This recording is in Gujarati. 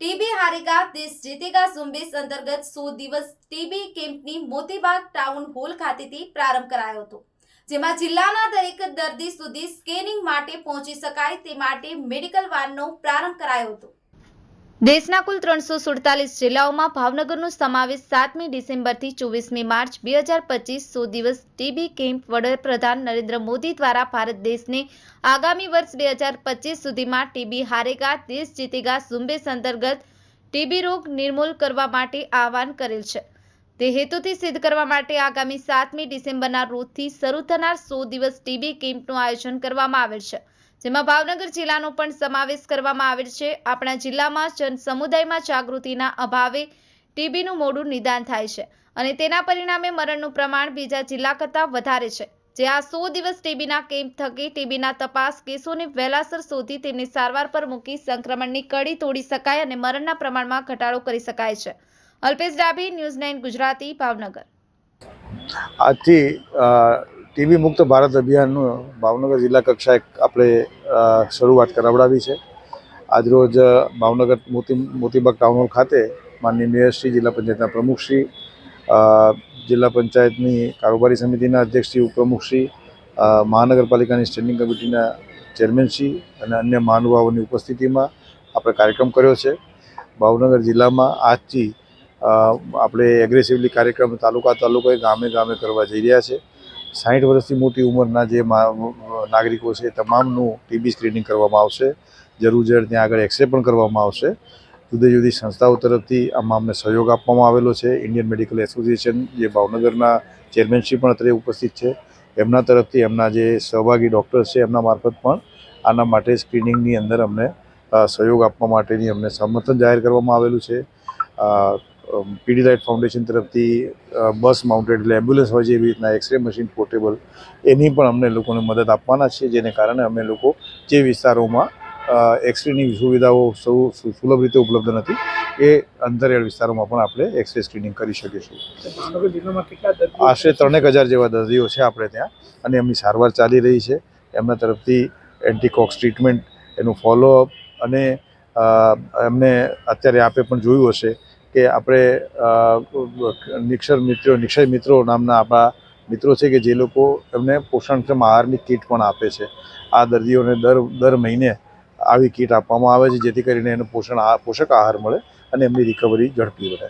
ટીબી હારેગા દેશ જીતેગા ઝુંબેશ અંતર્ગત સો દિવસ ટીબી કેમ્પની મોતીબાગ ટાઉન હોલ ખાતેથી પ્રારંભ કરાયો હતો, જેમાં જિલ્લાના દરેક દર્દી સુધી સ્કેનિંગ માટે પહોંચી શકાય તે માટે મેડિકલ વાનનો પ્રારંભ કરાયો હતો. દેશના કુલ ત્રણસો સુડતાલીસ જિલ્લાઓમાં ભાવનગરનો સમાવેશ સાતમી ડિસેમ્બરથી ચોવીસમી માર્ચ બે હજાર પચીસ સો દિવસ ટીબી કેમ્પ વડાપ્રધાન નરેન્દ્ર મોદી દ્વારા ભારત દેશને આગામી વર્ષ બે હજાર પચીસ સુધીમાં ટીબી હારેગા, દેશ જીતેગા, ઝુંબેશ અંતર્ગત ટીબી રોગ નિર્મૂલ કરવા માટે આહવાન કરેલ છે. તે હેતુથી સિદ્ધ કરવા માટે આગામી સાતમી ડિસેમ્બરના રોજથી શરૂ થનાર સો દિવસ ટીબી કેમ્પનું આયોજન કરવામાં આવેલ છે. જેમાં ભાવનગર જિલ્લાનો પણ સમાવેશ કરવામાં આવેલ છે. આપણા જિલ્લામાં જન સમુદાયમાં જાગૃતિના અભાવે ટીબીનું મોડું નિદાન થાય છે અને તેના પરિણામે મરણનું પ્રમાણ બીજા જિલ્લા કરતાં વધારે છે. જે આ સો દિવસ ટીબીના કેમ્પ થકી ટીબીના તપાસ કેસોને વહેલાસર શોધી તેમની સારવાર પર મૂકી સંક્રમણની કડી તોડી શકાય અને મરણના પ્રમાણમાં ઘટાડો કરી શકાય છે. Alpesh Dabhi, news nine Gujarati, Bhavnagar. આજથી ટીબી મુક્ત ભારત અભિયાનનું ભાવનગર જિલ્લા કક્ષાએ આપણે શરૂઆત કરાવડાવી છે. આજરોજ ભાવનગર મોતી, મોતીબાગ ટાઉન હોલ ખાતે માનનીય મેયરશ્રી જિલ્લા પંચાયતના પ્રમુખશ્રી જિલ્લા પંચાયતની કારોબારી સમિતિના અધ્યક્ષશ્રી ઉપપ્રમુખશ્રી મહાનગરપાલિકાની સ્ટેન્ડિંગ કમિટીના ચેરમેનશ્રી અને અન્ય મહાનુભાવોની ઉપસ્થિતિમાં આપણે કાર્યક્રમ કર્યો છે. ભાવનગર જિલ્લામાં આજથી આપણે એગ્રેસિવલી કાર્યક્રમ તાલુકા તાલુકાએ ગામે ગામે કરવા જઈ રહ્યા છે. સાઠ વર્ષથી મોટી ઉંમરના જે નાગરિકો છે તમામનું ટીબી સ્ક્રીનિંગ કરવામાં આવશે. જરૂર જર ત્યાં આગળ એક્સરે પણ કરવામાં આવશે. જુદી જુદી સંસ્થાઓ તરફથી આમાં અમને સહયોગ આપવામાં આવેલો છે. ઇન્ડિયન મેડિકલ એસોસિએશન જે ભાવનગરના ચેરમેનશ્રી પણ અત્રે ઉપસ્થિત છે. એમના તરફથી એમના જે સહભાગી ડૉક્ટર્સ છે એમના મારફત પણ આના માટે સ્ક્રીનિંગની અંદર અમને સહયોગ આપવા માટેની અમને સમર્થન જાહેર કરવામાં આવેલું છે. પીડીલાઇટ ફાઉન્ડેશન તરફથી બસ માઉન્ટેડ એટલે એમ્બ્યુલન્સ હોય છે એવી રીતના એક્સરે મશીન પોર્ટેબલ, એની પણ અમને લોકોને મદદ આપવાના છે, જેને કારણે અમે લોકો જે વિસ્તારોમાં એક્સરેની સુવિધાઓ સૌ સુલભ રીતે ઉપલબ્ધ નથી, એ અંતરિયાળ વિસ્તારોમાં પણ આપણે એક્સરે સ્ક્રીનિંગ કરી શકીશું આશરે ત્રણેક હજાર જેવા દર્દીઓ છે આપણે ત્યાં, અને એમની સારવાર ચાલી રહી છે. એમના તરફથી એન્ટીકોક્સ ટ્રીટમેન્ટ, એનું ફોલોઅપ અને એમને અત્યારે આપે પણ જોયું હશે કે આપણે નિક્ષર મિત્રો, નિક્ષય મિત્રો નામના આપણા મિત્રો છે કે જે લોકો એમને પોષણક્ષમ આહારની કીટ પણ આપે છે. આ દર્દીઓને દર દર મહિને આવી કીટ આપવામાં આવે છે જેથી કરીને એને પોષણ, પોષક આહાર મળે અને એમની રિકવરી ઝડપી રહે